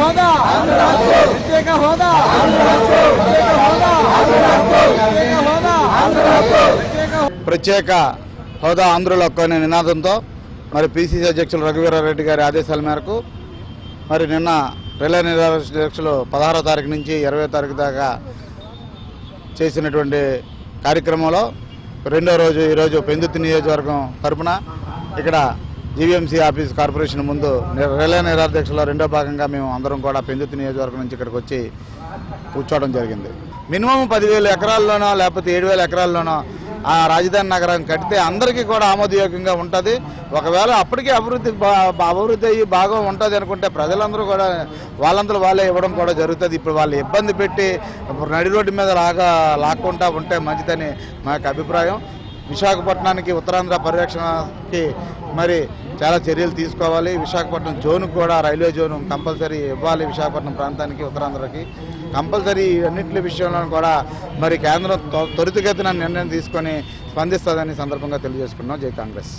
హోదా? ప్రత్యేక హోదా? ప్రత్యేక హోదా ఆంధ్రుల హక్కు నినాదంతో మరి పిసిసి అధ్యక్షులు రఘువీరారెడ్డి గారి ఆదేశాల మేరకు మరి నిన్న రిలే అధ్యక్షులు పదహారో తారీఖు నుంచి ఇరవై తారీఖు దాకా చేసినటువంటి కార్యక్రమంలో రెండో రోజు ఈరోజు పెందుతి నియోజకవర్గం తరపున ఇక్కడ జీవీఎంసీ ఆఫీస్ కార్పొరేషన్ ముందు ని- రిలే నిరాధ్యక్షుల రెండో భాగంగా మేము అందరం కూడా పెందుతు నియోజకవర్గం నుంచి ఇక్కడికి వచ్చి కూర్చోవడం జరిగింది. మినిమం పదివేల ఎకరాల్లోనో లేకపోతే ఏడు వేల ఎకరాల్లోనో ఆ రాజధాని నగరం కడితే అందరికీ కూడా ఆమోదయోగ్యంగా ఉంటుంది. ఒకవేళ అప్పటికే అభివృద్ధి అభివృద్ధి అయ్యి బాగా ఉంటుంది అనుకుంటే ప్రజలందరూ కూడా వాళ్ళందరూ వాళ్ళే ఇవ్వడం కూడా జరుగుతుంది. ఇప్పుడు వాళ్ళు ఇబ్బంది పెట్టి నడి రోడ్డు మీద లాగా లాక్కుంటా ఉంటే మంచిదని మా యొక్క అభిప్రాయం. విశాఖపట్నానికి ఉత్తరాంధ్ర పరిరక్షణకి మరి చాలా చర్యలు తీసుకోవాలి. విశాఖపట్నం జోన్ కూడా రైల్వే జోన్ కంపల్సరీ ఇవ్వాలి విశాఖపట్నం ప్రాంతానికి ఉత్తరాంధ్రకి. కంపల్సరీ అన్నింటి విషయంలో కూడా మరి కేంద్రం త్వరితగతిన నిర్ణయం తీసుకొని స్పందిస్తుందని సందర్భంగా తెలియజేసుకున్నాం. జై కాంగ్రెస్.